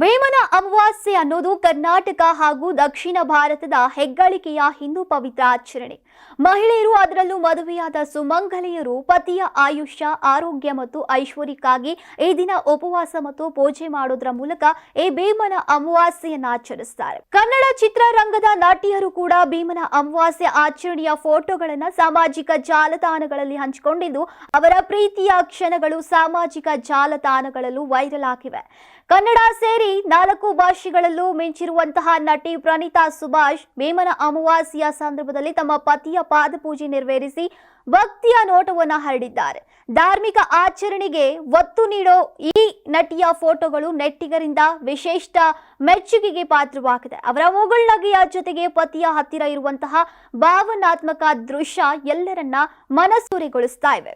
ವೇಮನ ಅಮಾವಾಸ್ಯೆ ಅನ್ನೋದು ಕರ್ನಾಟಕ ಹಾಗೂ ದಕ್ಷಿಣ ಭಾರತದ ಹೆಗ್ಗಳಿಕೆಯ ಹಿಂದೂ ಪವಿತ್ರ ಆಚರಣೆ. ಮಹಿಳೆಯರು ಅದರಲ್ಲೂ ಮದುವೆಯಾದ ಸುಮಂಗಲೆಯರು ಪತಿಯ ಆಯುಷ್ಯ, ಆರೋಗ್ಯ ಮತ್ತು ಐಶ್ವರ್ಯಕ್ಕಾಗಿ ಈ ದಿನ ಉಪವಾಸ ಮತ್ತು ಪೂಜೆ ಮಾಡೋದ್ರ ಮೂಲಕ ಈ ಭೀಮನ ಅಮಾವಾಸ್ಯೆಯನ್ನು ಆಚರಿಸ್ತಾರೆ. ಕನ್ನಡ ಚಿತ್ರರಂಗದ ನಟಿಯರು ಕೂಡ ಭೀಮನ ಅಮಾವಾಸ್ಯೆ ಆಚರಣೆಯ ಫೋಟೋಗಳನ್ನು ಸಾಮಾಜಿಕ ಜಾಲತಾಣಗಳಲ್ಲಿ ಹಂಚಿಕೊಂಡಿದ್ದು, ಅವರ ಪ್ರೀತಿಯ ಕ್ಷಣಗಳು ಸಾಮಾಜಿಕ ಜಾಲತಾಣಗಳಲ್ಲೂ ವೈರಲ್ ಆಗಿವೆ. ಕನ್ನಡ ಸೇರಿ ನಾಲ್ಕು ಭಾಷೆಗಳಲ್ಲೂ ಮಿಂಚಿರುವಂತಹ ನಟಿ ಪ್ರಣೀತಾ ಸುಭಾಷ್ ಮೇಮನ ಅಮಾವಾಸ್ಯ ಸಂದರ್ಭದಲ್ಲಿ ತಮ್ಮ ಪತಿಯ ಪಾದಪೂಜೆ ನೆರವೇರಿಸಿ ಭಕ್ತಿಯ ನೋಟವನ್ನು ಹರಡಿದ್ದಾರೆ. ಧಾರ್ಮಿಕ ಆಚರಣೆಗೆ ಒತ್ತು ನೀಡೋ ಈ ನಟಿಯ ಫೋಟೋಗಳು ನೆಟ್ಟಿಗರಿಂದ ವಿಶೇಷ ಮೆಚ್ಚುಗೆಗೆ ಪಾತ್ರವಾಗಿದೆ. ಅವರ ಮುಗುಳ್ನಗೆಯ ಜೊತೆಗೆ ಪತಿಯ ಹತ್ತಿರ ಇರುವಂತಹ ಭಾವನಾತ್ಮಕ ದೃಶ್ಯ ಎಲ್ಲರನ್ನ ಮನಸೂರೆಗೊಳಿಸ್ತಾ ಇವೆ.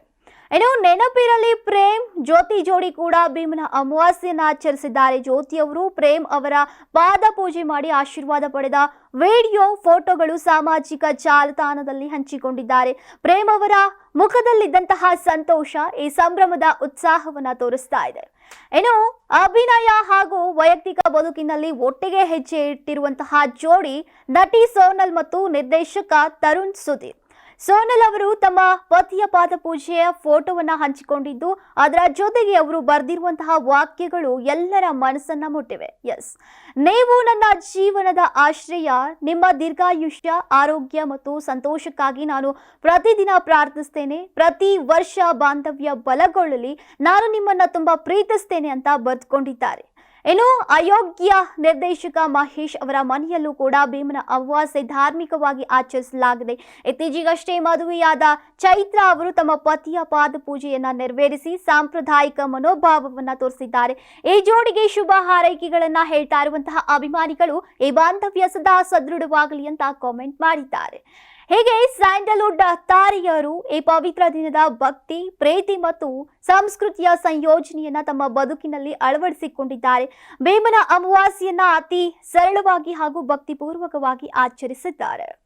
ಇನ್ನು ನೆನಪಿರಲಿ, ಪ್ರೇಮ್ ಜ್ಯೋತಿ ಜೋಡಿ ಕೂಡ ಭೀಮನ ಅಮಾವಾಸ್ಯೆಯನ್ನು ಆಚರಿಸಿದ್ದಾರೆ. ಜ್ಯೋತಿ ಅವರು ಪ್ರೇಮ್ ಅವರ ಪಾದ ಪೂಜೆ ಮಾಡಿ ಆಶೀರ್ವಾದ ಪಡೆದ ವಿಡಿಯೋ, ಫೋಟೋಗಳು ಸಾಮಾಜಿಕ ಜಾಲತಾಣದಲ್ಲಿ ಹಂಚಿಕೊಂಡಿದ್ದಾರೆ. ಪ್ರೇಮ್ ಅವರ ಮುಖದಲ್ಲಿದ್ದಂತಹ ಸಂತೋಷ ಈ ಸಂಭ್ರಮದ ಉತ್ಸಾಹವನ್ನ ತೋರಿಸ್ತಾ ಇದೆ. ಇನ್ನು ಅಭಿನಯ ಹಾಗೂ ವೈಯಕ್ತಿಕ ಬದುಕಿನಲ್ಲಿ ಒಟ್ಟಿಗೆ ಹೆಜ್ಜೆ ಇಟ್ಟಿರುವಂತಹ ಜೋಡಿ ನಟಿ ಸೋನಲ್ ಮತ್ತು ನಿರ್ದೇಶಕ ತರುಣ್ ಸುಧೀರ್ ಸೋನಲ್ ಅವರು ತಮ್ಮ ಪತಿಯ ಪಾದಪೂಜೆಯ ಫೋಟೋವನ್ನ ಹಂಚಿಕೊಂಡಿದ್ದು, ಅದರ ಜೊತೆಗೆ ಅವರು ಬರೆದಿರುವಂತಹ ವಾಕ್ಯಗಳು ಎಲ್ಲರ ಮನಸ್ಸನ್ನ ಮುಟ್ಟಿವೆ. ಎಸ್. ನೀವು ನನ್ನ ಜೀವನದ ಆಶ್ರಯ, ನಿಮ್ಮ ದೀರ್ಘಾಯುಷ್ಯ, ಆರೋಗ್ಯ ಮತ್ತು ಸಂತೋಷಕ್ಕಾಗಿ ನಾನು ಪ್ರತಿದಿನ ಪ್ರಾರ್ಥಿಸ್ತೇನೆ. ಪ್ರತಿ ವರ್ಷ ಬಾಂಧವ್ಯ ಬಲಗೊಳ್ಳಲಿ. ನಾನು ನಿಮ್ಮನ್ನ ತುಂಬಾ ಪ್ರೀತಿಸ್ತೇನೆ ಅಂತ ಬರೆದುಕೊಂಡಿದ್ದಾರೆ. ಇನ್ನು ಅಯೋಗ್ಯ ನಿರ್ದೇಶಕ ಮಹೇಶ್ ಅವರ ಮನೆಯಲ್ಲೂ ಕೂಡ ಭೀಮನ ಅಮಾವಾಸ್ಯೆ ಧಾರ್ಮಿಕವಾಗಿ ಆಚರಿಸಲಾಗಿದೆ. ಇತ್ತೀಚೆಗಷ್ಟೇ ಮದುವೆಯಾದ ಚೈತ್ರ ಅವರು ತಮ್ಮ ಪತಿಯ ಪಾದ ಪೂಜೆಯನ್ನ ನೆರವೇರಿಸಿ ಸಾಂಪ್ರದಾಯಿಕ ಮನೋಭಾವವನ್ನ ತೋರಿಸಿದ್ದಾರೆ. ಈ ಜೋಡಿಗೆ ಶುಭ ಹಾರೈಕೆಗಳನ್ನ ಹೇಳ್ತಾ ಇರುವಂತಹ ಅಭಿಮಾನಿಗಳು ಈ ಬಾಂಧವ್ಯ ಸದಾ ಸದೃಢವಾಗಲಿ ಅಂತ ಕಾಮೆಂಟ್ ಮಾಡಿದ್ದಾರೆ. ಹೀಗೆ ಸ್ಯಾಂಡಲ್ವುಡ್ ತಾರೆಯರು ಈ ಪವಿತ್ರ ದಿನದ ಭಕ್ತಿ, ಪ್ರೀತಿ ಮತ್ತು ಸಂಸ್ಕೃತಿಯ ಸಂಯೋಜನೆಯನ್ನ ತಮ್ಮ ಬದುಕಿನಲ್ಲಿ ಅಳವಡಿಸಿಕೊಂಡಿದ್ದಾರೆ. ಭೀಮನ ಅಮಾವಾಸ್ಯೆಯನ್ನ ಅತಿ ಸರಳವಾಗಿ ಹಾಗೂ ಭಕ್ತಿಪೂರ್ವಕವಾಗಿ ಆಚರಿಸಿದ್ದಾರೆ.